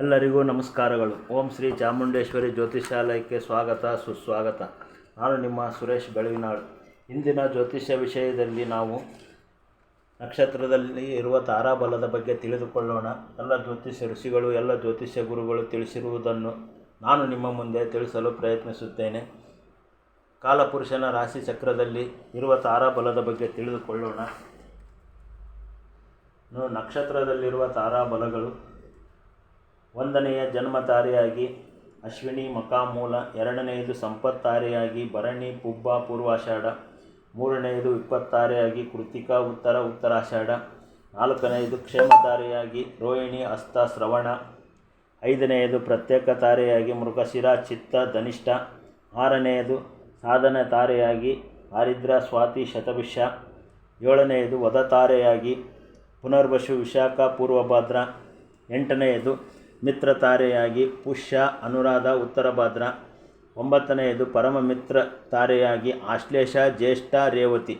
ಎಲ್ಲರಿಗೂ ನಮಸ್ಕಾರಗಳು. ಓಂ ಶ್ರೀ ಚಾಮುಂಡೇಶ್ವರಿ ಜ್ಯೋತಿಷಾಲಯಕ್ಕೆ ಸ್ವಾಗತ, ಸುಸ್ವಾಗತ. ನಾನು ನಿಮ್ಮ ಸುರೇಶ್ ಬೆಳವಿನಾಳ್. ಇಂದಿನ ಜ್ಯೋತಿಷ್ಯ ವಿಷಯದಲ್ಲಿ ನಾವು ನಕ್ಷತ್ರದಲ್ಲಿ ಇರುವ ತಾರಾಬಲದ ಬಗ್ಗೆ ತಿಳಿದುಕೊಳ್ಳೋಣ. ಎಲ್ಲ ಜ್ಯೋತಿಷ್ಯ ಋಷಿಗಳು, ಎಲ್ಲ ಜ್ಯೋತಿಷ್ಯ ಗುರುಗಳು ತಿಳಿಸಿರುವುದನ್ನು ನಾನು ನಿಮ್ಮ ಮುಂದೆ ತಿಳಿಸಲು ಪ್ರಯತ್ನಿಸುತ್ತೇನೆ. ಕಾಲಪುರುಷನ ರಾಶಿ ಚಕ್ರದಲ್ಲಿ ಇರುವ ತಾರಾಬಲದ ಬಗ್ಗೆ ತಿಳಿದುಕೊಳ್ಳೋಣ. ನಕ್ಷತ್ರದಲ್ಲಿರುವ ತಾರಾಬಲಗಳು ಒಂದನೆಯ ಜನ್ಮ ತಾರೆಯಾಗಿ ಅಶ್ವಿನಿ ಮಕಾಮೂಲ, ಎರಡನೆಯದು ಸಂಪತ್ತಾರೆಯಾಗಿ ಭರಣಿ ಪುಬ್ಬ ಪೂರ್ವಾಷಾಢ, ಮೂರನೆಯದು ಇಪ್ಪತ್ತಾರೆಯಾಗಿ ಕೃತಿಕಾ ಉತ್ತರ ಉತ್ತರಾಷಾಢ, ನಾಲ್ಕನೆಯದು ಕ್ಷೇಮತಾರೆಯಾಗಿ ರೋಹಿಣಿ ಅಸ್ತ ಶ್ರವಣ, ಐದನೆಯದು ಪ್ರತ್ಯೇಕ ತಾರೆಯಾಗಿ ಮೃಗಶಿರ ಚಿತ್ತ ಧನಿಷ್ಠ, ಆರನೆಯದು ಸಾಧನ ತಾರೆಯಾಗಿ ಆರಿದ್ರ ಸ್ವಾತಿ ಶತಭಿಷ, ಏಳನೆಯದು ವದ ತಾರೆಯಾಗಿ ಪುನರ್ವಶು ವಿಶಾಖ ಪೂರ್ವಭಾದ್ರ, ಎಂಟನೆಯದು ಮಿತ್ರ ತಾರೆಯಾಗಿ ಪುಷ್ಯ, ಅನುರಾಧ ಉತ್ತರ ಭಾದ್ರ ಒಂಬತ್ತನೆಯದು ಪರಮ ಮಿತ್ರ ತಾರೆಯಾಗಿ ಆಶ್ಲೇಷ, ಜ್ಯೇಷ್ಠ, ರೇವತಿ.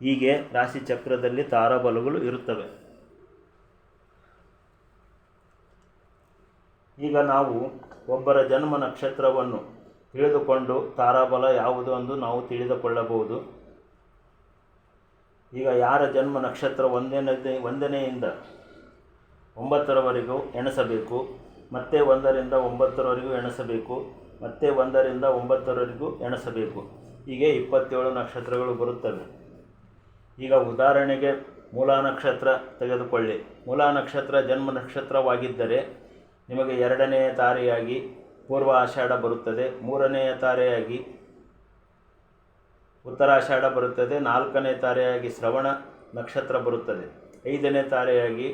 ಹೀಗೆ ರಾಶಿಚಕ್ರದಲ್ಲಿ ತಾರಾಬಲಗಳು ಇರುತ್ತವೆ. ಈಗ ನಾವು ಒಬ್ಬರ ಜನ್ಮ ನಕ್ಷತ್ರವನ್ನು ತಿಳಿದುಕೊಂಡು ತಾರಾಬಲ ಯಾವುದು ಎಂದು ನಾವು ತಿಳಿದುಕೊಳ್ಳಬಹುದು. ಈಗ ಯಾರ ಜನ್ಮ ನಕ್ಷತ್ರ ಒಂದನೇ ಒಂದನೆಯಿಂದ ಒಂಬತ್ತರವರೆಗೂ ಎಣಿಸಬೇಕು, ಮತ್ತೆ ಒಂದರಿಂದ ಒಂಬತ್ತರವರೆಗೂ ಎಣಿಸಬೇಕು, ಮತ್ತೆ ಒಂದರಿಂದ ಒಂಬತ್ತರವರೆಗೂ ಎಣಿಸಬೇಕು. ಹೀಗೆ ಇಪ್ಪತ್ತೇಳು ನಕ್ಷತ್ರಗಳು ಬರುತ್ತವೆ. ಈಗ ಉದಾಹರಣೆಗೆ ಮೂಲ ನಕ್ಷತ್ರ ತೆಗೆದುಕೊಳ್ಳಿ. ಮೂಲ ನಕ್ಷತ್ರ ಜನ್ಮ ನಕ್ಷತ್ರವಾಗಿದ್ದರೆ ನಿಮಗೆ ಎರಡನೆಯ ತಾರೆಯಾಗಿ ಪೂರ್ವ ಆಷಾಢ ಬರುತ್ತದೆ, ಮೂರನೆಯ ತಾರೆಯಾಗಿ ಉತ್ತರಾಷಾಢ ಬರುತ್ತದೆ, ನಾಲ್ಕನೇ ತಾರೆಯಾಗಿ ಶ್ರವಣ ನಕ್ಷತ್ರ ಬರುತ್ತದೆ, ಐದನೇ ತಾರೆಯಾಗಿ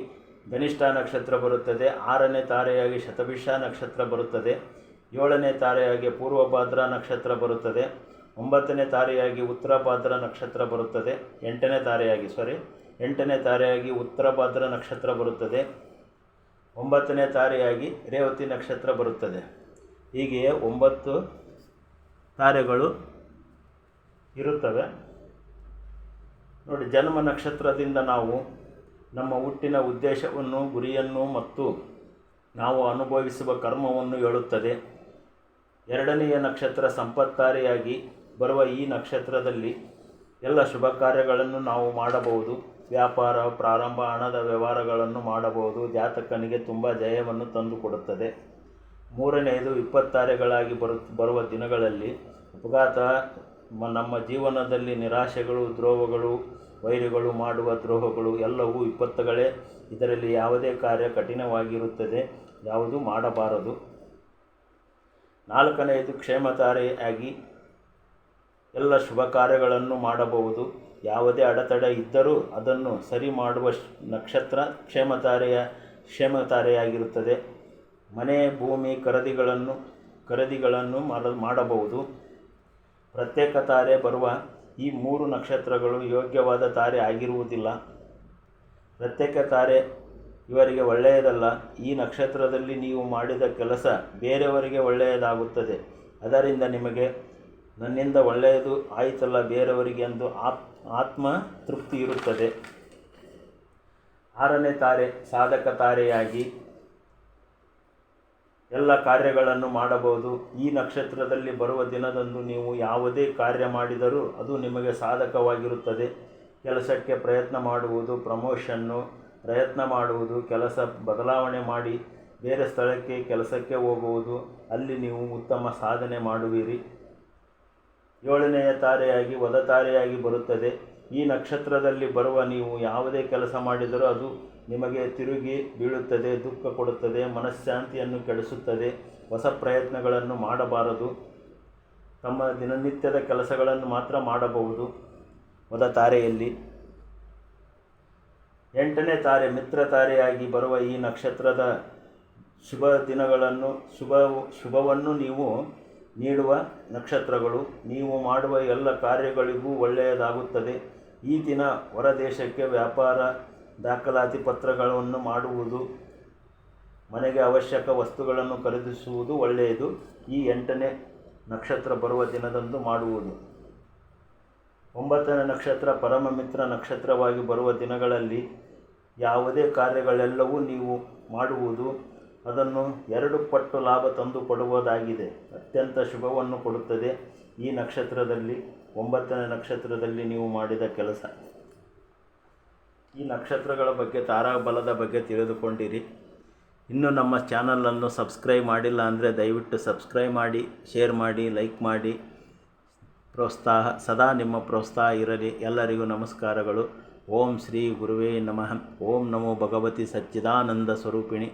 ಧನಿಷ್ಠ ನಕ್ಷತ್ರ ಬರುತ್ತದೆ. ಆರನೇ ತಾರೆಯಾಗಿ ಶತಭಿಷ ನಕ್ಷತ್ರ ಬರುತ್ತದೆ. ಏಳನೇ ತಾರೆಯಾಗಿ ಪೂರ್ವಭಾದ್ರ ನಕ್ಷತ್ರ ಬರುತ್ತದೆ. ಒಂಬತ್ತನೇ ತಾರೆಯಾಗಿ ಉತ್ತರ ಭಾದ್ರ ನಕ್ಷತ್ರ ಬರುತ್ತದೆ. ಎಂಟನೇ ತಾರೆಯಾಗಿ ಸಾರಿ ಎಂಟನೇ ತಾರೆಯಾಗಿ ಉತ್ತರ ಭಾದ್ರ ನಕ್ಷತ್ರ ಬರುತ್ತದೆ. ಒಂಬತ್ತನೇ ತಾರೆಯಾಗಿ ರೇವತಿ ನಕ್ಷತ್ರ ಬರುತ್ತದೆ. ಹೀಗೆಯೇ ಒಂಬತ್ತು ತಾರೆಗಳು ಇರುತ್ತವೆ. ನೋಡಿ, ಜನ್ಮ ನಕ್ಷತ್ರದಿಂದ ನಾವು ನಮ್ಮ ಹುಟ್ಟಿನ ಉದ್ದೇಶವನ್ನು, ಗುರಿಯನ್ನು ಮತ್ತು ನಾವು ಅನುಭವಿಸುವ ಕರ್ಮವನ್ನು ಹೇಳುತ್ತದೆ. ಎರಡನೆಯ ನಕ್ಷತ್ರ ಸಂಪತ್ತಾರಿಯಾಗಿ ಬರುವ ಈ ನಕ್ಷತ್ರದಲ್ಲಿ ಎಲ್ಲ ಶುಭ ಕಾರ್ಯಗಳನ್ನು ನಾವು ಮಾಡಬಹುದು. ವ್ಯಾಪಾರ, ಪ್ರಾರಂಭ, ಹಣದ ವ್ಯವಹಾರಗಳನ್ನು ಮಾಡಬಹುದು. ಜಾತಕನಿಗೆ ತುಂಬ ಜಯವನ್ನು ತಂದುಕೊಡುತ್ತದೆ. ಮೂರನೆಯದು ಇಪ್ಪತ್ತಾರೆಗಳಾಗಿ ಬರು, ಬರುವ ದಿನಗಳಲ್ಲಿ ಅಪಘಾತ ನಮ್ಮ ಜೀವನದಲ್ಲಿ ನಿರಾಶೆಗಳು, ದ್ರೋಹಗಳು ವೈರಿಗಳು ಮಾಡುವ ದ್ರೋಹಗಳು ಎಲ್ಲವೂ ವಿಪತ್ತುಗಳೇ. ಇದರಲ್ಲಿ ಯಾವುದೇ ಕಾರ್ಯ ಕಠಿಣವಾಗಿರುತ್ತದೆ. ಯಾವುದು ಮಾಡಬಾರದು. ನಾಲ್ಕನೆಯದು ಕ್ಷೇಮತಾರೆಯಾಗಿ ಎಲ್ಲ ಶುಭ ಕಾರ್ಯಗಳನ್ನು ಮಾಡಬಹುದು. ಯಾವುದೇ ಅಡೆತಡೆ ಇದ್ದರೂ ಅದನ್ನು ಸರಿ ಮಾಡುವ ನಕ್ಷತ್ರ ಕ್ಷೇಮತಾರೆಯ ಕ್ಷೇಮತಾರೆಯಾಗಿರುತ್ತದೆ ಮನೆ, ಭೂಮಿ ಖರೀದಿಗಳನ್ನು ಖರೀದಿಗಳನ್ನು ಮಾಡ, ಮಾಡಬಹುದು. ಪ್ರತ್ಯೇಕ ತಾರೆ ಬರುವ ಈ ಮೂರು ನಕ್ಷತ್ರಗಳು ಯೋಗ್ಯವಾದ ತಾರೆ ಆಗಿರುವುದಿಲ್ಲ. ಪ್ರತ್ಯೇಕ ತಾರೆ ಇವರಿಗೆ ಒಳ್ಳೆಯದಲ್ಲ. ಈ ನಕ್ಷತ್ರದಲ್ಲಿ ನೀವು ಮಾಡಿದ ಕೆಲಸ ಬೇರೆಯವರಿಗೆ ಒಳ್ಳೆಯದಾಗುತ್ತದೆ. ಅದರಿಂದ ನಿಮಗೆ ನನ್ನಿಂದ ಒಳ್ಳೆಯದು ಆಯಿತಲ್ಲ ಬೇರೆಯವರಿಗೆ ಎಂದು ಆತ್ಮ ತೃಪ್ತಿ ಇರುತ್ತದೆ. ಆರನೇ ತಾರೆ ಸಾಧಕ ತಾರೆಯಾಗಿ ಎಲ್ಲ ಕಾರ್ಯಗಳನ್ನು ಮಾಡಬಹುದು. ಈ ನಕ್ಷತ್ರದಲ್ಲಿ ಬರುವ ದಿನದಂದು ನೀವು ಯಾವುದೇ ಕಾರ್ಯ ಮಾಡಿದರೂ ಅದು ನಿಮಗೆ ಸಾಧಕವಾಗಿರುತ್ತದೆ. ಕೆಲಸಕ್ಕೆ ಪ್ರಯತ್ನ ಮಾಡುವುದು, ಪ್ರಮೋಷನ್ನು ಪ್ರಯತ್ನ ಮಾಡುವುದು, ಕೆಲಸ ಬದಲಾವಣೆ ಮಾಡಿ ಬೇರೆ ಸ್ಥಳಕ್ಕೆ, ಕೆಲಸಕ್ಕೆ ಹೋಗುವುದು, ಅಲ್ಲಿ ನೀವು ಉತ್ತಮ ಸಾಧನೆ ಮಾಡುವಿರಿ. ಏಳನೆಯ ತಾರೆಯಾಗಿ ವದ ತಾರೆಯಾಗಿ ಬರುತ್ತದೆ. ಈ ನಕ್ಷತ್ರದಲ್ಲಿ ಬರುವ ನೀವು ಯಾವುದೇ ಕೆಲಸ ಮಾಡಿದರೂ ಅದು ನಿಮಗೆ ತಿರುಗಿ ಬೀಳುತ್ತದೆ, ದುಃಖ ಕೊಡುತ್ತದೆ, ಮನಃಶಾಂತಿಯನ್ನು ಕೆಡಿಸುತ್ತದೆ, ಹೊಸ ಪ್ರಯತ್ನಗಳನ್ನು ಮಾಡಬಾರದು. ತಮ್ಮ ದಿನನಿತ್ಯದ ಕೆಲಸಗಳನ್ನು ಮಾತ್ರ ಮಾಡಬಹುದು. ವದ ತಾರೆಯಲ್ಲಿ ಎಂಟನೇ ತಾರೆ ಮಿತ್ರ ತಾರೆಯಾಗಿ ಬರುವ ಈ ನಕ್ಷತ್ರದ ಶುಭ ದಿನಗಳನ್ನು, ಶುಭ, ಶುಭವನ್ನು ನೀವು ನೀಡುವ ನಕ್ಷತ್ರಗಳು. ನೀವು ಮಾಡುವ ಎಲ್ಲ ಕಾರ್ಯಗಳಿಗೂ ಒಳ್ಳೆಯದಾಗುತ್ತದೆ. ಈ ದಿನ ಹೊರದೇಶಕ್ಕೆ ವ್ಯಾಪಾರ ದಾಖಲಾತಿ ಪತ್ರಗಳನ್ನು ಮಾಡುವುದು, ಮನೆಗೆ ಅವಶ್ಯಕ ವಸ್ತುಗಳನ್ನು ಖರೀದಿಸುವುದು ಒಳ್ಳೆಯದು. ಈ ಎಂಟನೇ ನಕ್ಷತ್ರ ಬರುವ ದಿನದಂದು ಮಾಡುವುದು. ಒಂಬತ್ತನೇ ನಕ್ಷತ್ರ ಪರಮ ಮಿತ್ರ ನಕ್ಷತ್ರವಾಗಿ ಬರುವ ದಿನಗಳಲ್ಲಿ ಯಾವುದೇ ಕಾರ್ಯಗಳೆಲ್ಲವೂ ನೀವು ಮಾಡುವುದು. ಅದನ್ನು ಎರಡು ಪಟ್ಟು ಲಾಭ ತಂದು ಕೊಡುವುದಾಗಿದೆ ಅತ್ಯಂತ ಶುಭವನ್ನು ಕೊಡುತ್ತದೆ ಈ ನಕ್ಷತ್ರದಲ್ಲಿ. ಒಂಬತ್ತನೇ ನಕ್ಷತ್ರದಲ್ಲಿ ನೀವು ಮಾಡಿದ ಕೆಲಸ. ಈ ನಕ್ಷತ್ರಗಳ ಬಗ್ಗೆ ತಾರಾಬಲದ ಬಗ್ಗೆ ತಿಳಿದುಕೊಂಡಿರಿ. ಇನ್ನು ನಮ್ಮ ಚಾನಲನ್ನು ಸಬ್ಸ್ಕ್ರೈಬ್ ಮಾಡಿಲ್ಲ ಅಂದರೆ ದಯವಿಟ್ಟು ಸಬ್ಸ್ಕ್ರೈಬ್ ಮಾಡಿ, ಶೇರ್ ಮಾಡಿ, ಲೈಕ್ ಮಾಡಿ. ಪ್ರೋತ್ಸಾಹ, ಸದಾ ನಿಮ್ಮ ಪ್ರೋತ್ಸಾಹ ಇರಲಿ. ಎಲ್ಲರಿಗೂ ನಮಸ್ಕಾರಗಳು. ಓಂ ಶ್ರೀ ಗುರುವೇ ನಮಃ. ಓಂ ನಮೋ ಭಗವತಿ ಸಚ್ಚಿದಾನಂದ ಸ್ವರೂಪಿಣಿ.